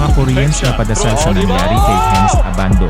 Mga Koreans na padasal sa nangyari kay Hens Abando.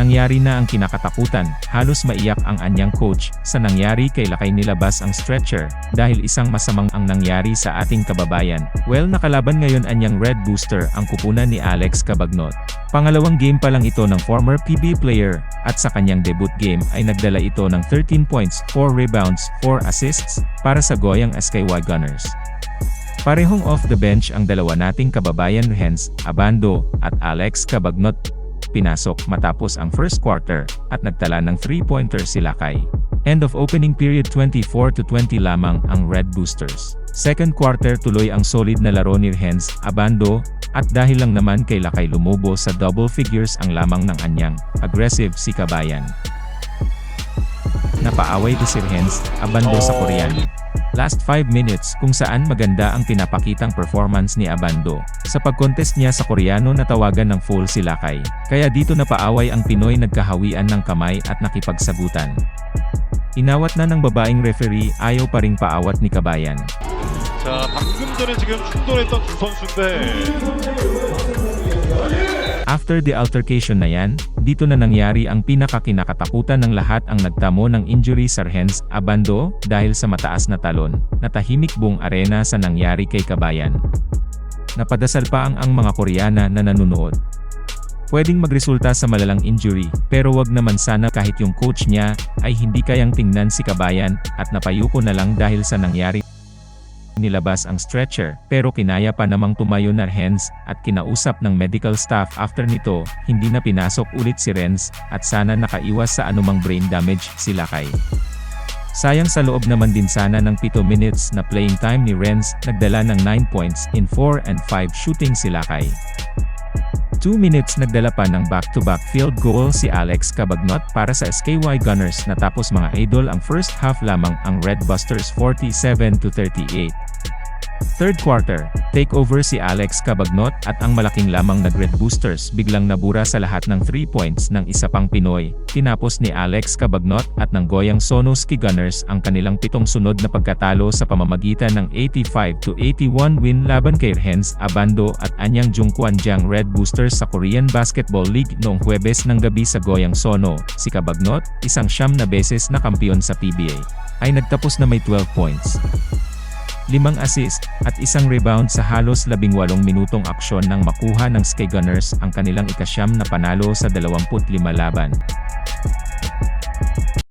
Nangyari na ang kinakatakutan, halos maiyak ang anyang coach, sa nangyari kay Lakay nilabas ang stretcher, dahil isang masamang ang nangyari sa ating kababayan. Well nakalaban ngayon anyang Red Booster ang kupunan ni Alex Cabagnot. Pangalawang game pa lang ito ng former PB player, at sa kanyang debut game ay nagdala ito ng 13 points, 4 rebounds, 4 assists, para sa Goyang SKY Gunners. Parehong off the bench ang dalawa nating kababayan Hens, Abando, at Alex Cabagnot. Pinasok matapos ang first quarter, at nagtala ng 3-pointer sila kay. End of opening period 24 to 20 lamang ang Red Boosters. Second quarter tuloy ang solid na laro ni Hens, Abando, at dahil lang naman kay Lakay lumubo sa double figures ang lamang ng anyang, aggressive si Kabayan. Napaaway to si Hens, Abando sa Koreano Last 5 minutes kung saan maganda ang pinapakitang performance ni Abando. Sa pag-contest niya sa Koreano natawagan ng full si Lakay. Kaya dito napaaway ang Pinoy nagkahawian ng kamay at nakipagsagutan. Inawat na ng babaeng referee ayaw pa ring paawat ni Kabayan. 자 방금 전에 지금 충돌했던 두 선수인데 After the altercation na yan, dito na nangyari ang pinakakinakatakutan ng lahat ang nagtamo ng injury sa Hens Abando dahil sa mataas na talon, natahimik buong arena sa nangyari kay Kabayan. Napadasal pa ang ang mga Koreana na nanonood. Pwedeng magresulta sa malalang injury, pero wag naman sana kahit yung coach niya ay hindi kayang tingnan si Kabayan at napayuko na lang dahil sa nangyari nilabas ang stretcher, pero kinaya pa namang tumayo na Renz, at kinausap ng medical staff after nito, hindi na pinasok ulit si Renz, at sana nakaiwas sa anumang brain damage si Lakay. Sayang sa loob naman din sana ng 7 minutes na playing time ni Renz, nagdala ng 9 points in 4 and 5 shooting si Lakay. 2 minutes nagdala pa ng back-to-back field goal si Alex Cabagnot para sa SKY Gunners natapos mga idol ang first half lamang ang Red Busters 47 to 38. Third quarter, take over si Alex Cabagnot at ang malaking lamang nag Red Boosters biglang nabura sa lahat ng 3 points ng isa pang Pinoy, tinapos ni Alex Cabagnot at ng Goyang Sonoski Gunners ang kanilang pitong sunod na pagkatalo sa pamamagitan ng 85 to 81 win laban kay Hens Abando at Anyang Jungkwanjang Red Boosters sa Korean Basketball League noong Huwebes ng gabi sa Goyang Sono. Si Cabagnot, isang siyam na beses na kampiyon sa PBA, ay nagtapos na may 12 points limang assist, at isang rebound sa halos 18 minutong aksyon nang makuha ng Sky Gunners ang kanilang ikasyam na panalo sa 25 laban.